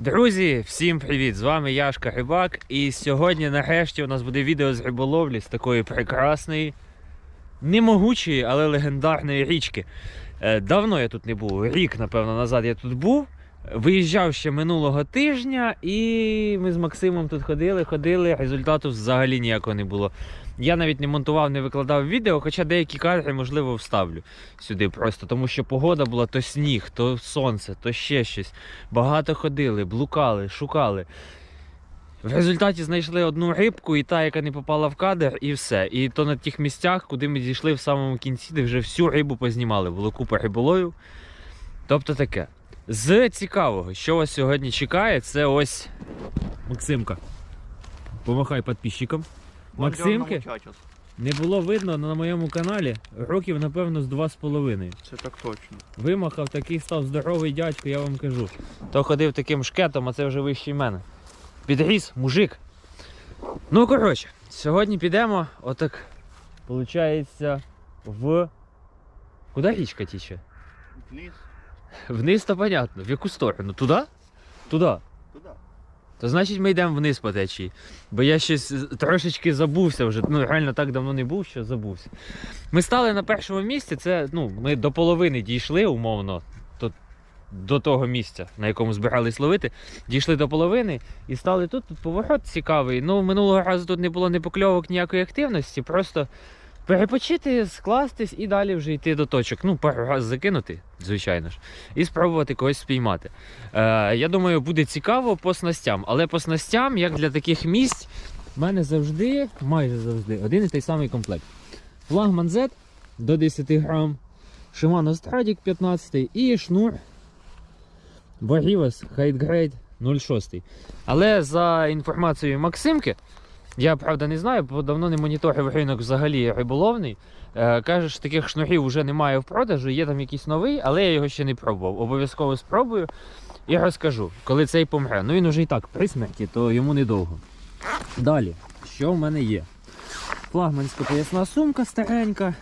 Друзі, всім привіт! З вами Яшка Рибак. І сьогодні нарешті у нас буде відео з риболовлі з такої прекрасної, не могучої, але легендарної річки. Е, Давно я тут не був, рік, напевно, назад я тут був. Виїжджав ще минулого тижня, і ми з Максимом тут ходили, ходили, результату взагалі ніякого не було. Я навіть не монтував, не викладав відео, хоча деякі кадри, можливо, вставлю сюди просто, тому що погода була то сніг, то сонце, то ще щось. Багато ходили, блукали, шукали. В результаті знайшли одну рибку, і та, яка не попала в кадр, і все. І то на тих місцях, куди ми дійшли в самому кінці, де вже всю рибу познімали. Було купа риболовів. Тобто таке. З цікавого, що вас сьогодні чекає, це ось Максимка. Помахай підписчикам. Максимки не було видно на моєму каналі років, напевно, з два з половиною. Це так точно. Вимахав, такий став здоровий дядько, я вам кажу. То ходив таким шкетом, а це вже вищий мене. Підріс, мужик. Ну, коротше, сьогодні підемо, отак, виходить, в. Куди річка тіче? Вниз, Вниз то понятно. В яку сторону? Туди? Туди. туди. То значить ми йдемо вниз по течії. Бо я щось трошечки забувся вже. Ну, реально так давно не був, що забувся. Ми стали на першому місці, це ну, ми до половини дійшли, умовно, до, до того місця, на якому збирались ловити. Дійшли до половини і стали тут. Тут поворот цікавий. Ну, минулого разу тут не було ні покльовок, ніякої активності. Просто перепочити, скластись і далі вже йти до точок. Ну, пару разів закинути, звичайно ж, і спробувати когось спіймати. Е, я думаю, буде цікаво по снастям. Але по снастям, як для таких місць, в мене завжди, майже завжди, один і той самий комплект. Флагман Z до 10 грам, Shimano Stradic 15 і шнур Barrivas Hightgrade 0,6. Але за інформацією Максимки, я правда не знаю, бо давно не моніторив ринок взагалі риболовний. Е, каже, що таких шнурів вже немає в продажу, є там якийсь новий, але я його ще не пробував. Обов'язково спробую і розкажу, коли цей помре. Ну він уже і так при смерті, то йому недовго. Далі, що в мене є? Флагманська поясна сумка старенька,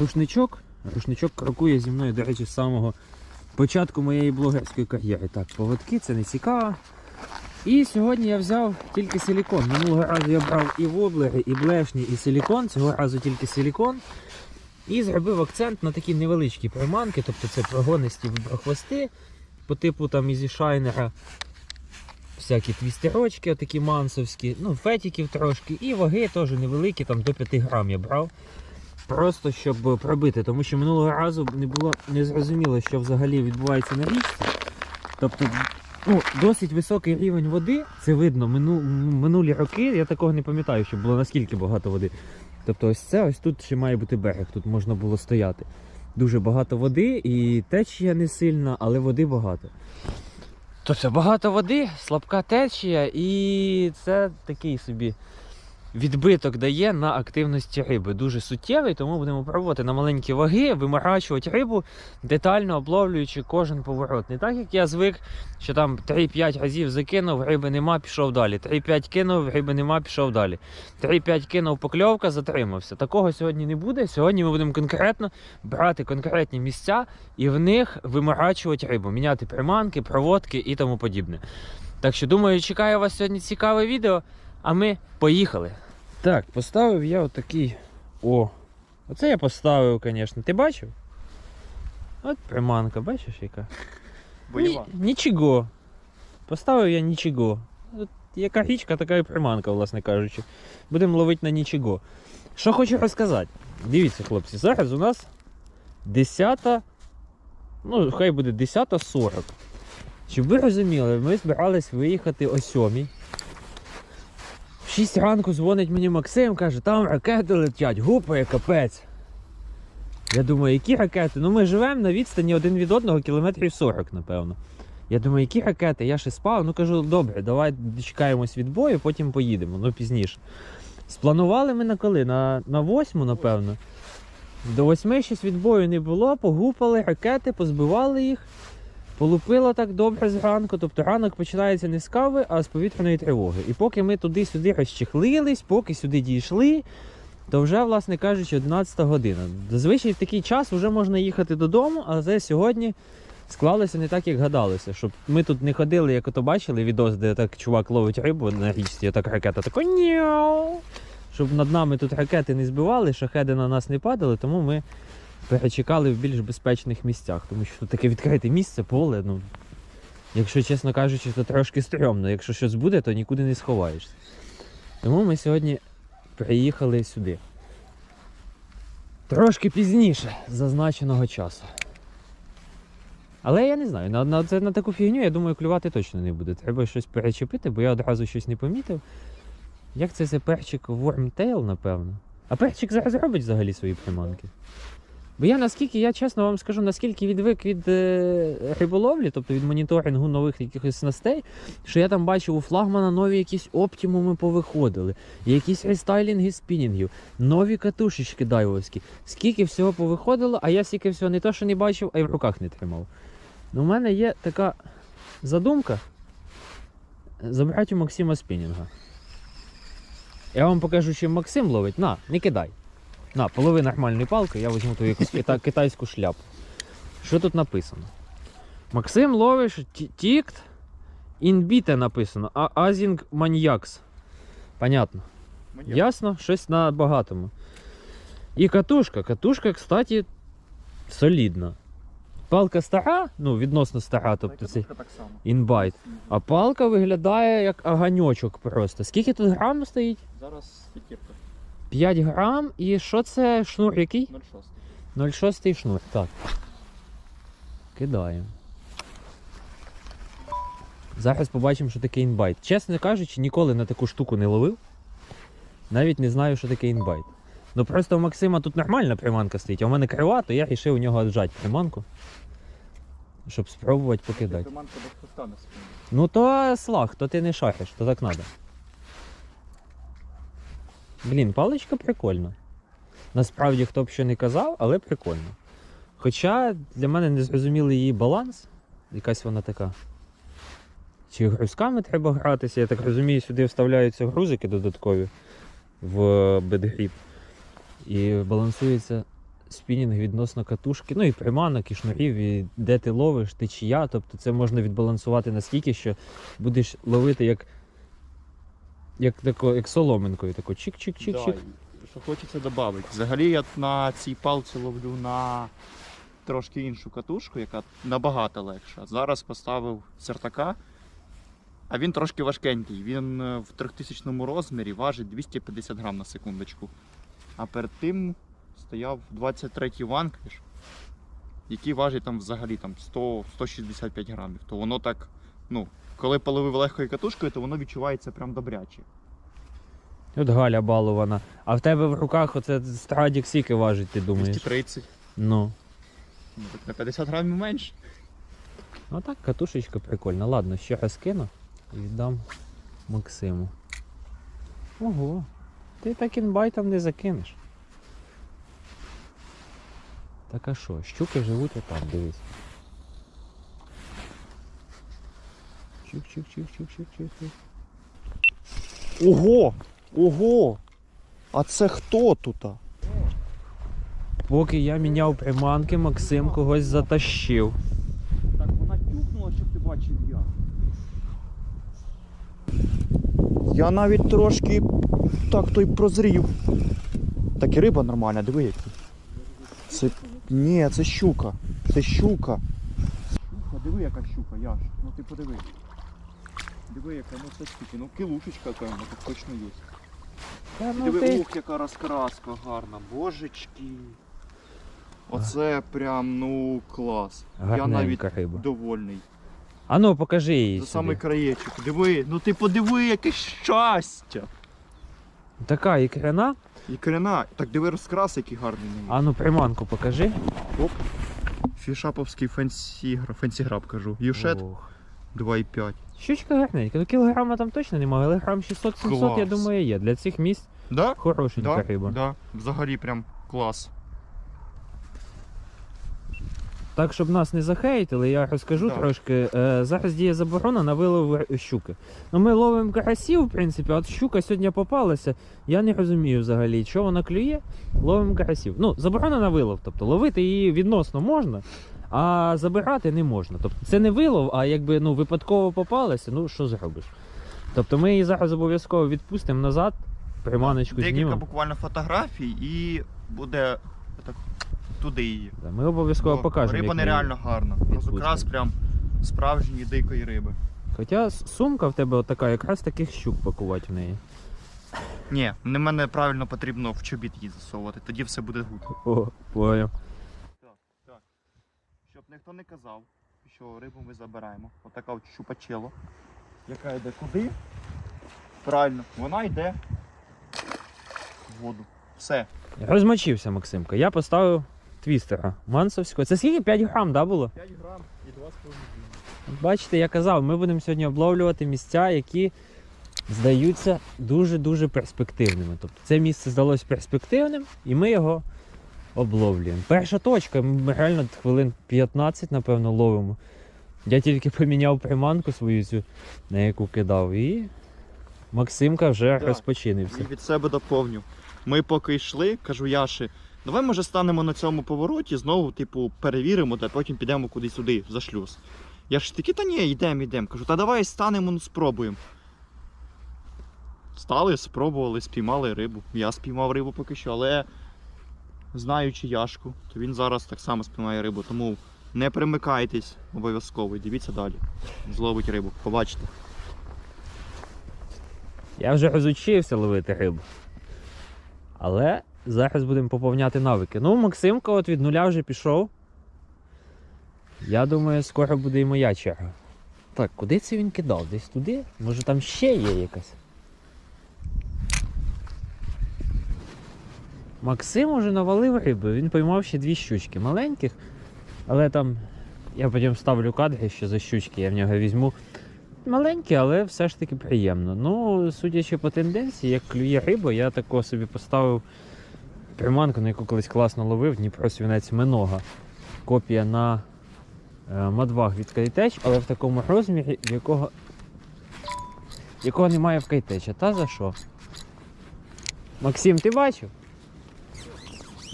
рушничок. Рушничок крокує зі мною, до речі, з самого початку моєї блогерської кар'єри. Так, поводки, це не цікаво. І сьогодні я взяв тільки силікон. Минулого разу я брав і воблери, і блешні, і силікон. Цього разу тільки силікон. І зробив акцент на такі невеличкі приманки, тобто це прогонисті виброхвости по типу там ізі шайнера. Всякі твістерочки, отакі мансовські, ну, фетиків трошки, і ваги теж невеликі, там до 5 грам я брав. Просто щоб пробити, тому що минулого разу не було незрозуміло, що взагалі відбувається на річці. Тобто ну, досить високий рівень води, це видно мину, минулі роки, я такого не пам'ятаю, щоб було наскільки багато води. Тобто ось це, ось тут ще має бути берег, тут можна було стояти. Дуже багато води і течія не сильна, але води багато. Тобто багато води, слабка течія, і це такий собі відбиток дає на активності риби. Дуже суттєвий, тому будемо пробувати на маленькі ваги, виморачувати рибу, детально обловлюючи кожен поворот. Не так, як я звик, що там 3-5 разів закинув, риби нема, пішов далі. 3-5 кинув, риби нема, пішов далі. 3-5 кинув покльовка, затримався. Такого сьогодні не буде. Сьогодні ми будемо конкретно брати конкретні місця і в них виморачувати рибу, міняти приманки, проводки і тому подібне. Так що думаю, чекаю вас сьогодні цікаве відео, а ми поїхали. Так, поставив я отакий. О! Оце я поставив, звісно. Ти бачив? От приманка, бачиш яка? Бойова. Ні, нічого. Поставив я нічого. От яка річка, така і приманка, власне кажучи. Будемо ловити на нічого. Що хочу розказати. Дивіться, хлопці, зараз у нас 10. Ну, хай буде 10.40. Щоб ви розуміли, ми збирались виїхати о 7. В 6 ранку дзвонить мені Максим, каже, там ракети летять, гупає капець. Я думаю, які ракети? Ну ми живемо на відстані один від одного кілометрів 40, напевно. Я думаю, які ракети? Я ще спав. Ну кажу, добре, давай дочекаємось від бою, потім поїдемо, ну пізніше. Спланували ми на коли? На, на 8, напевно. До 8 щось від бою не було, погупали ракети, позбивали їх. Полупило так добре зранку, тобто ранок починається не з кави, а з повітряної тривоги. І поки ми туди-сюди розчехлились, поки сюди дійшли, то вже, власне кажучи, 11 година. Зазвичай в такий час вже можна їхати додому, але сьогодні склалося не так, як гадалося. Щоб ми тут не ходили, як ото бачили відос, де так чувак ловить рибу на річці, так ракета така няу. Щоб над нами тут ракети не збивали, шахеди на нас не падали, тому ми перечекали в більш безпечних місцях. Тому що тут таке відкрите місце, поле. Ну, якщо чесно кажучи, то трошки стрьомно. Якщо щось буде, то нікуди не сховаєшся. Тому ми сьогодні приїхали сюди. Трошки пізніше зазначеного часу. Але я не знаю, на, на, це, на таку фігню, я думаю, клювати точно не буде. Треба щось перечепити, бо я одразу щось не помітив. Як це це перчик Wormtail, напевно. А перчик зараз робить взагалі свої приманки. Бо я наскільки, я чесно вам скажу, наскільки відвик від е, риболовлі, тобто від моніторингу нових якихось снастей, що я там бачив у флагмана нові якісь оптимуми повиходили, якісь рестайлінги спінінгів, нові катушечки дайвовські. Скільки всього повиходило, а я стільки всього не то, що не бачив, а й в руках не тримав. Ну, у мене є така задумка забрати у Максима спінінга. Я вам покажу, чим Максим ловить. На, не кидай. На, полови нормальної палки, я візьму ту якусь кита- китайську шляпу. Що тут написано? Максим ловиш тікт інбіте написано, а Азінг маньякс. Понятно. Маньяк. Ясно, щось на багатому. І катушка. Катушка, кстати, солідна. Палка стара, ну, відносно стара, тобто це інбайт. А палка виглядає як аганьочок просто. Скільки тут грам стоїть? Зараз п'ятірка. 5 грам. І що це шнур який? 0,6. 0,6 шнур. Так. Кидаємо. Зараз побачимо, що таке інбайт. Чесно кажучи, ніколи на таку штуку не ловив. Навіть не знаю, що таке інбайт. Ну просто у Максима тут нормальна приманка стоїть, а у мене крива, то я вирішив у нього віджати приманку. Щоб спробувати покидати. Приманка без хвоста на. Ну то слаг, то ти не шахиш, то так надо. Блін, паличка прикольна. Насправді, хто б що не казав, але прикольно. Хоча для мене не зрозумілий її баланс. Якась вона така. Чи грузками треба гратися? Я так розумію, сюди вставляються грузики додаткові в бедгріп. І балансується спінінг відносно катушки, ну і приманок, і шнурів, і де ти ловиш, течія. Тобто це можна відбалансувати настільки, що будеш ловити як, як, тако, як соломинкою. Тако чик-чик-чик-чик. Да, що хочеться додати. Взагалі я на цій палці ловлю на трошки іншу катушку, яка набагато легша. Зараз поставив сертака, а він трошки важкенький. Він е, в 3000 розмірі важить 250 грам на секундочку. А перед тим стояв 23-й ванквіш, який важить там взагалі там 100-165 грамів. То воно так, ну, коли половив легкою катушкою, то воно відчувається прям добряче. От Галя балована. А в тебе в руках оце страдік скільки важить, ти думаєш? 230. Ну. Ну, так на 50 грамів менше. Ну так, катушечка прикольна. Ладно, ще раз кину і віддам Максиму. Ого, ти так інбайтом не закинеш. Так а що, щуки живуть отам, дивись. Чик-чик-чик-чик-чик-чик. Ого! Ого! А це хто тут? Поки я міняв приманки, Максим когось затащив. Так вона тюхнула, щоб ти бачив я. Я навіть трошки так той прозрів. Так і риба нормальна, диви який. Це. Ні, це щука. Це щука. Щука, диви яка щука, Яш. Ну ти подиви. Диви, яка ну це скільки. Ну кілушечка певно, так точно є. Та ну Диви, ти... ух, яка розкраска гарна, божечки. Оце прям, ну, клас. Я навіть риба. довольний. А ну покажи її. Це сюди. самий краєчок. Диви, ну ти подиви, яке щастя. Така ікряна. І крина. Так диви розкрас, який гарний на ній. А ну приманку покажи. Оп. Фішаповський фенсі, фенсіграб кажу. Юшет Ох. 2,5. Щучка гарненька. Ну кілограма там точно немає, але грам 600-700, я Клас. думаю, є. Для цих місць Да? хорошенька Да, риба. да. Взагалі прям клас. Так, щоб нас не захейтили, я розкажу Да. трошки. Е, зараз діє заборона на вилов щуки. Ну, ми ловимо карасів, в принципі, а от щука сьогодні попалася. Я не розумію взагалі, що вона клює, ловимо карасів. Ну, заборона на вилов, тобто ловити її відносно можна, А забирати не можна. Тобто це не вилов, а якби ну, випадково попалося, ну що зробиш? Тобто ми її зараз обов'язково відпустимо назад, приманочку Декілька знімемо. буквально фотографій і буде так, туди її. Ми обов'язково Бо покажемо. Риба нереально гарна. Розукрас прям справжньої дикої риби. Хоча сумка в тебе така, якраз таких щук пакувати в неї. Ні, не мене правильно потрібно в чобіт її засовувати, тоді все буде гуд. О, поняв. Ніхто не казав, що рибу ми забираємо. Отака от щупачело, яка йде куди? Правильно, вона йде в воду. Все. Розмочився Максимка. Я поставив твістера мансовського. Це скільки? 5 грам, да, було? 5 грам і 2,5 Бачите, я казав, ми будемо сьогодні обловлювати місця, які здаються дуже-дуже перспективними. Тобто це місце здалося перспективним, і ми його обловлюємо. Перша точка, ми реально хвилин 15, напевно, ловимо. Я тільки поміняв приманку свою цю, на яку кидав, і Максимка вже Так. розпочинився. І від себе доповню. Ми поки йшли, кажу Яші, давай може станемо на цьому повороті, знову, типу, перевіримо, та потім підемо кудись сюди, за шлюз. Я ж такий, та ні, йдемо, йдемо. Кажу, та давай станемо, ну спробуємо. Стали, спробували, спіймали рибу. Я спіймав рибу поки що, але знаючи Яшку, то він зараз так само спіймає рибу. Тому не примикайтесь обов'язково дивіться далі. Зловить рибу, побачите. Я вже розучився ловити рибу. Але зараз будемо поповняти навики. Ну, Максимка от від нуля вже пішов. Я думаю, скоро буде і моя черга. Так, куди це він кидав? Десь туди? Може там ще є якась? Максим уже навалив риби, він поймав ще дві щучки маленьких, але там я потім ставлю кадри, що за щучки я в нього візьму. Маленькі, але все ж таки приємно. Ну, судячи по тенденції, як клює риба, я тако собі поставив приманку, на яку колись класно ловив, Дніпро свінець Минога. Копія на е, мадвах від Кайтеч, але в такому розмірі, якого, якого немає в Кайтеча. Та за що? Максим, ти бачив?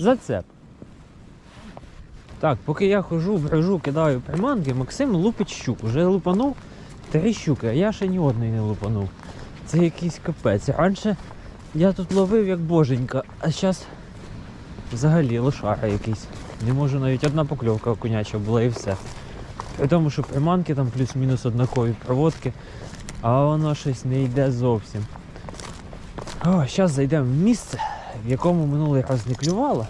Зацеп. Так, поки я хожу, брожу, кидаю приманки, Максим лупить щук. Уже лупанув три щуки, а я ще ні одної не лупанув. Це якийсь капець. Раніше я тут ловив як боженька, а зараз взагалі лошара якийсь. Не можу навіть одна покльовка окуняча була і все. При тому, що приманки там плюс-мінус однакові проводки, а воно щось не йде зовсім. О, зараз зайдемо в місце, в якому минулий раз не клювало.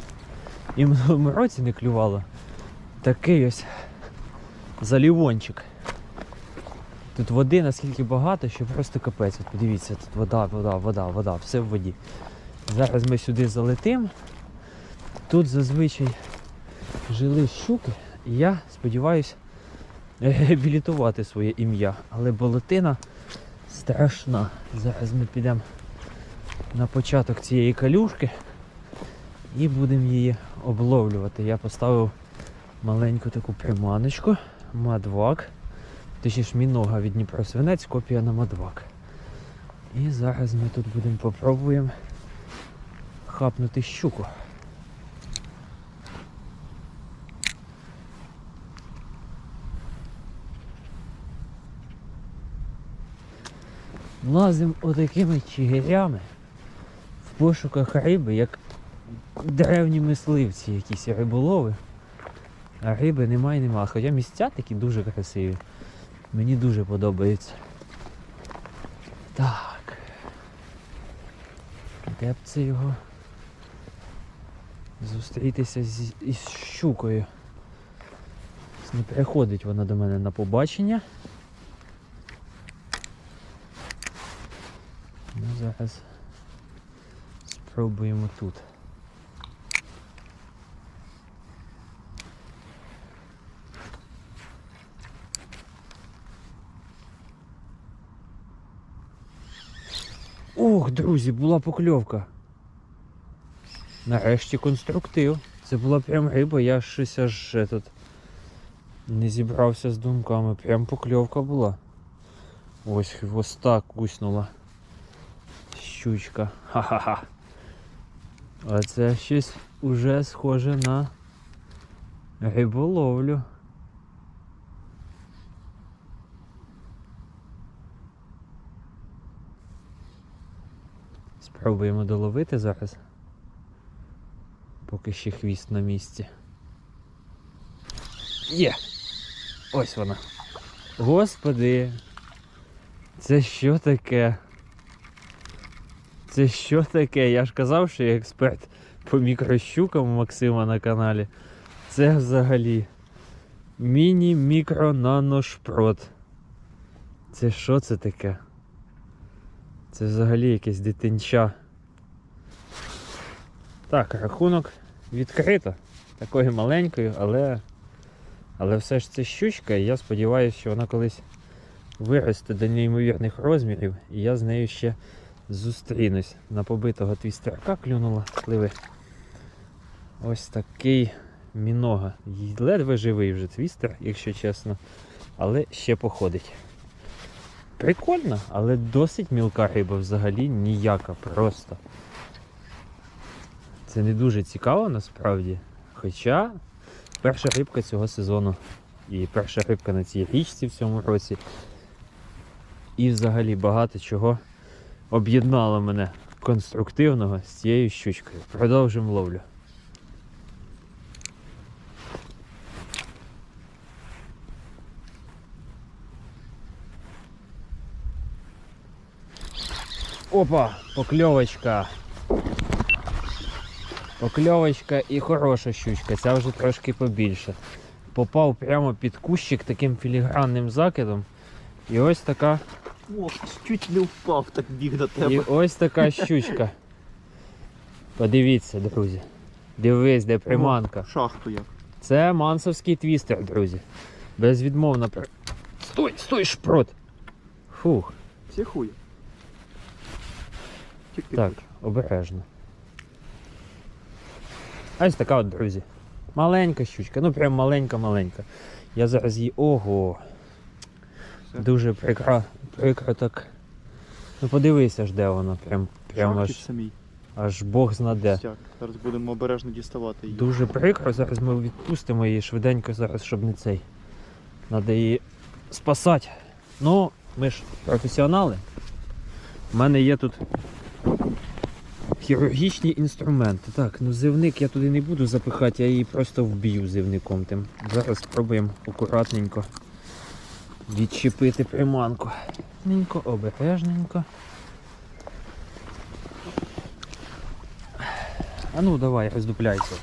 І в минулому році не клювало. Такий ось залівончик. Тут води наскільки багато, що просто капець. От подивіться, тут вода, вода, вода, вода, все в воді. Зараз ми сюди залетимо. Тут зазвичай жили щуки, і я сподіваюся реабілітувати своє ім'я. Але болотина страшна. Зараз ми підемо на початок цієї калюшки і будемо її обловлювати. Я поставив маленьку таку приманочку, мадвак. Точніше мінога від Дніпро свинець, копія на мадвак. І зараз ми тут будемо попробуємо хапнути щуку. Лазимо отакими чигирями пошуках риби, як древні мисливці, якісь риболови. А риби немає нема. Хоча місця такі дуже красиві. Мені дуже подобається. Так. Де б це його зустрітися з, із щукою? Не приходить вона до мене на побачення. Ну, зараз спробуємо тут. Ох, друзі, була покльовка. Нарешті конструктив. Це була прям риба, я щось аж этот, не зібрався з думками. Прям покльовка була. Ось хвоста куснула. Щучка. Ха-ха-ха. А це щось уже схоже на риболовлю. Спробуємо доловити зараз, поки ще хвіст на місці. Є! Ось вона. Господи! Це що таке? Це що таке? Я ж казав, що я експерт по мікрощукам Максима на каналі. Це взагалі міні-мікро-нано-шпрот. Це що це таке? Це взагалі якесь дитинча. Так, рахунок відкрито. Такою маленькою, але. Але все ж це щучка, і я сподіваюся, що вона колись виросте до неймовірних розмірів, і я з нею ще зустрінусь. На побитого твістерка клюнула, пливи. Ось такий мінога. Ледве живий вже твістер, якщо чесно, але ще походить. Прикольно, але досить мілка риба взагалі ніяка просто. Це не дуже цікаво насправді. Хоча перша рибка цього сезону і перша рибка на цій річці в цьому році. І взагалі багато чого об'єднало мене конструктивного з цією щучкою. Продовжимо ловлю. Опа, покльовочка. Покльовочка і хороша щучка, ця вже трошки побільше. Попав прямо під кущик таким філігранним закидом. І ось така, О, чуть не впав, так біг до тебе. і ось така щучка. Подивіться, друзі. Дивись, де приманка. Шахту як. Це мансовський твістер, друзі. Безвідмовно. Стой, стой, шпрот. Фух, Всі. Тільки так, обережно. А ось така от, друзі. Маленька щучка, ну прям маленька-маленька. Я зараз її. Ого. Все. Дуже прикро, прикро так. Ну подивися ж, де воно. Прям, прям аж, самій. аж Бог знаде. Стяг. Зараз будемо обережно діставати її. Дуже прикро. Зараз ми відпустимо її швиденько зараз, щоб не цей. Треба її спасати. Ну, ми ж професіонали. У мене є тут хірургічні інструменти. Так, ну зивник я туди не буду запихати, я її просто вб'ю зивником тим. Зараз спробуємо акуратненько відчепити приманку. Ненько, обережненько. А ну давай, роздупляйся.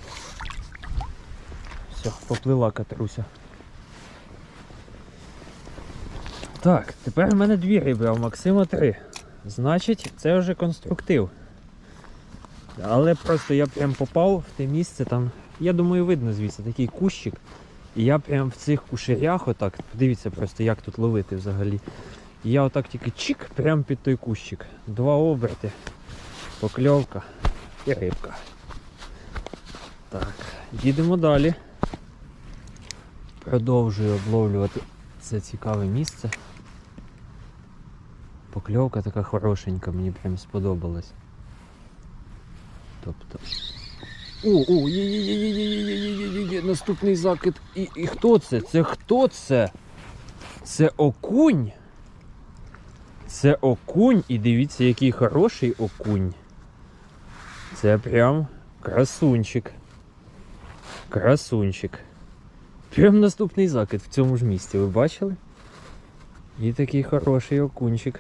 Все, поплила катруся. Так, тепер в мене дві риби, а в Максима три. Значить, це вже конструктив. Але просто я прям попав в те місце там. Я думаю, видно звідси такий кущик. І я прям в цих кушерях, отак, подивіться просто, як тут ловити взагалі. І я отак тільки чик, прям під той кущик. Два оберти, покльовка і рибка. Так, їдемо далі. Продовжую обловлювати це цікаве місце. Покльовка така хорошенька, мені прям сподобалась. Тобто. О, о, є, є, є, є, є, є, є, є, є, є, наступний закид. І, і хто це? Це хто це? Це окунь. Це окунь, і дивіться, який хороший окунь. Це прям красунчик. Красунчик. Прям наступний закид в цьому ж місці, ви бачили? І такий хороший окунчик.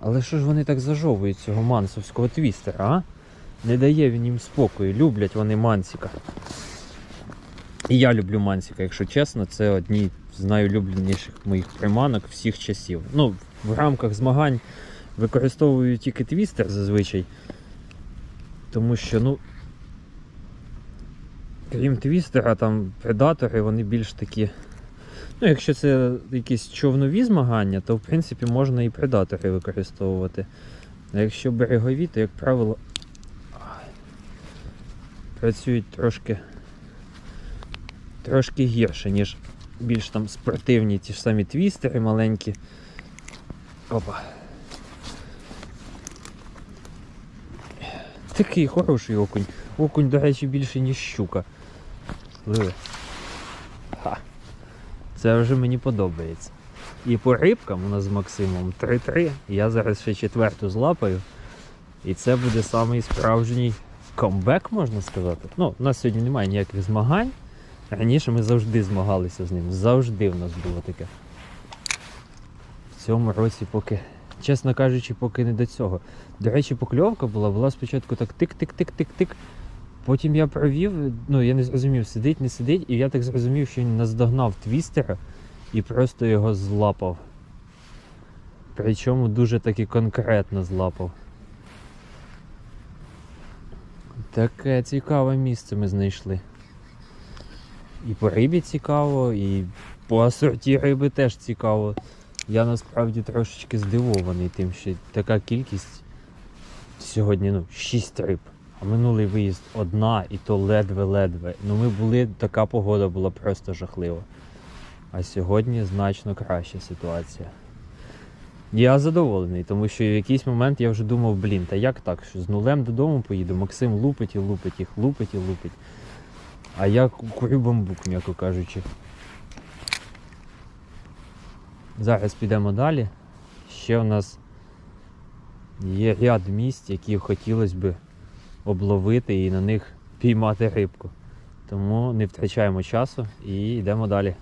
Але що ж вони так зажовують цього мансовського твістера, а? Не дає він їм спокою. Люблять вони мансіка. І я люблю мансіка, якщо чесно, це одні з найулюбленіших моїх приманок всіх часів. Ну, в рамках змагань використовую тільки твістер зазвичай. Тому що, ну, крім твістера, там предатори, вони більш такі. Ну, якщо це якісь човнові змагання, то в принципі можна і предатори використовувати. А якщо берегові, то, як правило, працюють трошки, трошки гірше, ніж більш там спортивні ті ж самі твістери маленькі. Опа. Такий хороший окунь. Окунь, до речі, більше, ніж щука. Ха. Це вже мені подобається. І по рибкам у нас з Максимом 3-3. Я зараз ще четверту злапаю. І це буде самий справжній камбек, можна сказати. Ну, у нас сьогодні немає ніяких змагань. Раніше ми завжди змагалися з ним. Завжди в нас було таке. В цьому році поки, чесно кажучи, поки не до цього. До речі, покльовка була, була спочатку так тик-тик-тик-тик-тик. Потім я провів, ну я не зрозумів, сидить, не сидить, і я так зрозумів, що він наздогнав твістера і просто його злапав. Причому дуже таки конкретно злапав. Таке цікаве місце ми знайшли. І по рибі цікаво, і по асорті риби теж цікаво. Я насправді трошечки здивований тим, що така кількість сьогодні ну, 6 риб. А минулий виїзд одна, і то ледве-ледве. Ну ми були, така погода була просто жахлива. А сьогодні значно краща ситуація. Я задоволений, тому що в якийсь момент я вже думав, блін, та як так? Що з нулем додому поїду, Максим лупить і лупить їх, лупить і лупить. А я курю бамбук, м'яко кажучи. Зараз підемо далі. Ще у нас є ряд місць, які хотілося б обловити і на них піймати рибку. Тому не втрачаємо часу і йдемо далі.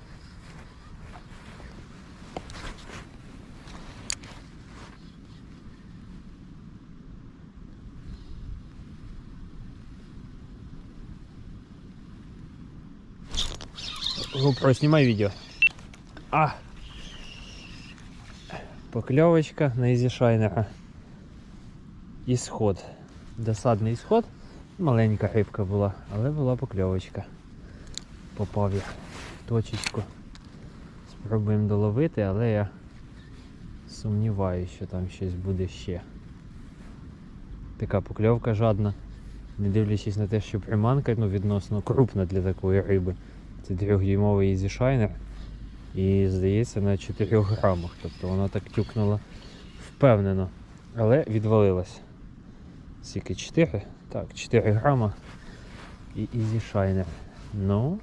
GoPro, снимай видео. А! Покльовочка на Ізі Шайнера. Ісход. Досадний ісход. Маленька рибка була, але була покльовочка. Попав я в точечку. Спробуємо доловити, але я сумніваюся, що там щось буде ще. Така покльовка жадна. Не дивлячись на те, що приманка ну, відносно крупна для такої риби. Це 3-дюймовий Easy Shiner. І здається на 4 грамах. Тобто вона так тюкнула впевнено. Але відвалилась. Скільки 4? Так, 4 грама і Easy Shiner. Ну,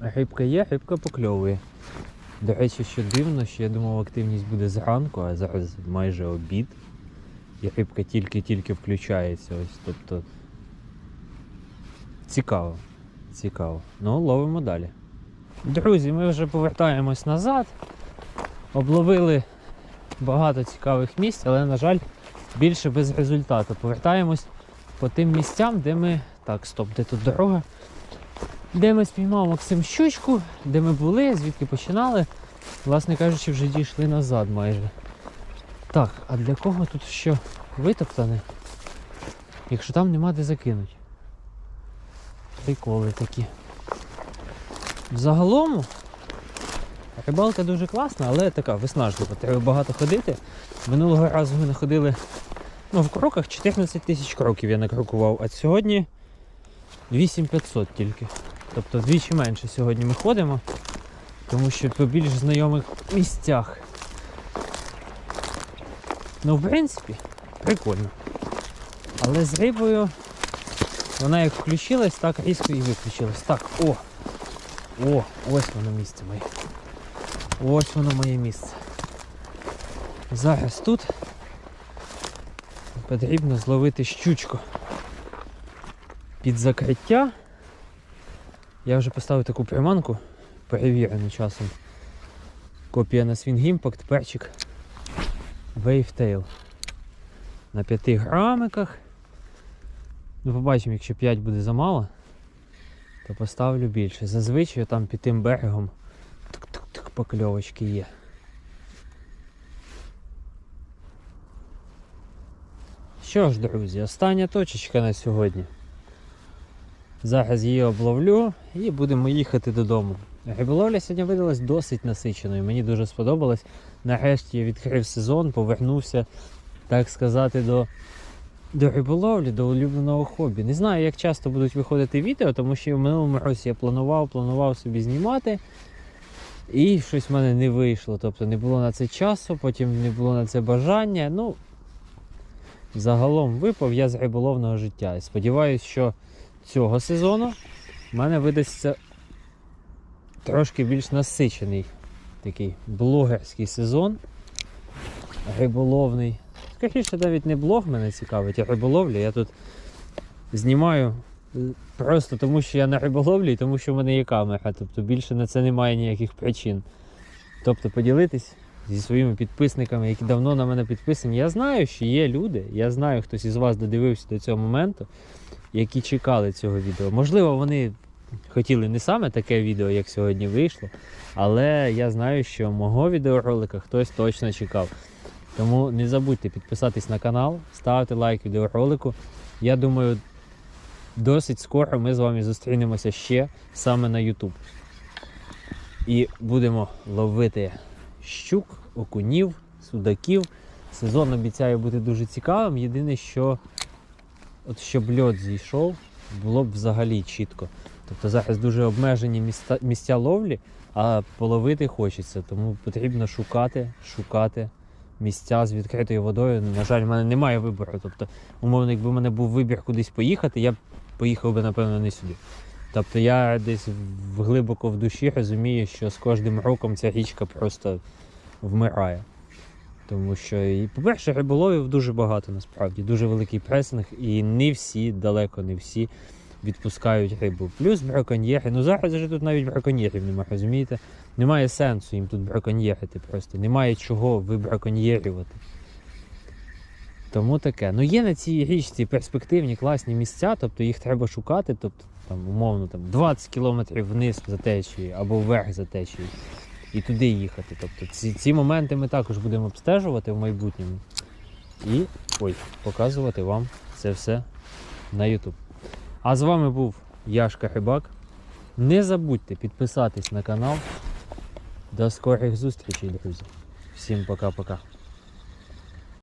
рибка є, рибка покльовує. До речі, що дивно, що я думав, активність буде зранку, а зараз майже обід. І рибка тільки-тільки включається. Ось, тобто цікаво. Цікаво. Ну, ловимо далі. Друзі, ми вже повертаємось назад. Обловили багато цікавих місць, але, на жаль, більше без результату. Повертаємось по тим місцям, де ми. Так, стоп, де тут дорога? Де ми спіймав Максим щучку, де ми були, звідки починали. Власне кажучи, вже дійшли назад майже. Так, а для кого тут що витоптане? Якщо там нема де закинути. Приколи такі. Взагалом рибалка дуже класна, але така виснажлива. Треба багато ходити. Минулого разу ми находили ну, в кроках 14 тисяч кроків я накрокував, а сьогодні 8500 тільки. Тобто вдвічі менше сьогодні ми ходимо, тому що по більш знайомих місцях. Ну, в принципі, прикольно. Але з рибою вона як включилась, так різко і виключилась. Так, о! О, ось воно місце моє. Ось воно моє місце. Зараз тут потрібно зловити щучку. Під закриття. Я вже поставив таку приманку, перевірену часом. Копія на Swing Impact, перчик Wavetail. На 5 грамиках. Ну, побачимо, якщо 5 буде замало, то поставлю більше. Зазвичай там під тим берегом тик-тик-тик покльовочки є. Що ж, друзі, остання точечка на сьогодні. Зараз її обловлю і будемо їхати додому. Риболовля сьогодні видалась досить насиченою. Мені дуже сподобалось. Нарешті я відкрив сезон, повернувся, так сказати, до до риболовлі, до улюбленого хобі. Не знаю, як часто будуть виходити відео, тому що в минулому році я планував, планував собі знімати. І щось в мене не вийшло. Тобто не було на це часу, потім не було на це бажання. Ну, загалом випав я з риболовного життя. І сподіваюся, що цього сезону в мене видасться трошки більш насичений такий блогерський сезон риболовний. Скоріше навіть не блог мене цікавить, а риболовля. Я тут знімаю е, просто тому, що я на риболовлі і тому, що в мене є камера. Тобто більше на це немає ніяких причин. Тобто поділитись зі своїми підписниками, які давно на мене підписані. Я знаю, що є люди, я знаю, хтось із вас додивився до цього моменту, які чекали цього відео. Можливо, вони хотіли не саме таке відео, як сьогодні вийшло, але я знаю, що мого відеоролика хтось точно чекав. Тому не забудьте підписатись на канал, ставити лайк відеоролику. Я думаю, досить скоро ми з вами зустрінемося ще саме на YouTube. І будемо ловити щук, окунів, судаків. Сезон обіцяє бути дуже цікавим. Єдине, що от щоб льот зійшов, було б взагалі чітко. Тобто зараз дуже обмежені міста, місця ловлі, а половити хочеться. Тому потрібно шукати, шукати місця з відкритою водою. На жаль, в мене немає вибору. Тобто, умовно, якби в мене був вибір кудись поїхати, я б поїхав би, напевно, не сюди. Тобто я десь глибоко в душі розумію, що з кожним роком ця річка просто вмирає. Тому що, і, по-перше, риболовів дуже багато насправді, дуже великий пресинг, і не всі, далеко не всі відпускають рибу. Плюс браконьєри. Ну зараз вже тут навіть браконьєрів немає, розумієте? Немає сенсу їм тут браконьєрити просто. Немає чого вибраконьєрювати. Тому таке. Ну є на цій річці перспективні класні місця, тобто їх треба шукати, тобто там, умовно там, 20 кілометрів вниз за течією або вверх за течією. І туди їхати. Тобто ці, ці моменти ми також будемо обстежувати в майбутньому. І ой, показувати вам це все на YouTube. А з вами був Яшка Хибак. Не забудьте підписатись на канал. До скорих зустрічей, друзі. Всім пока-пока.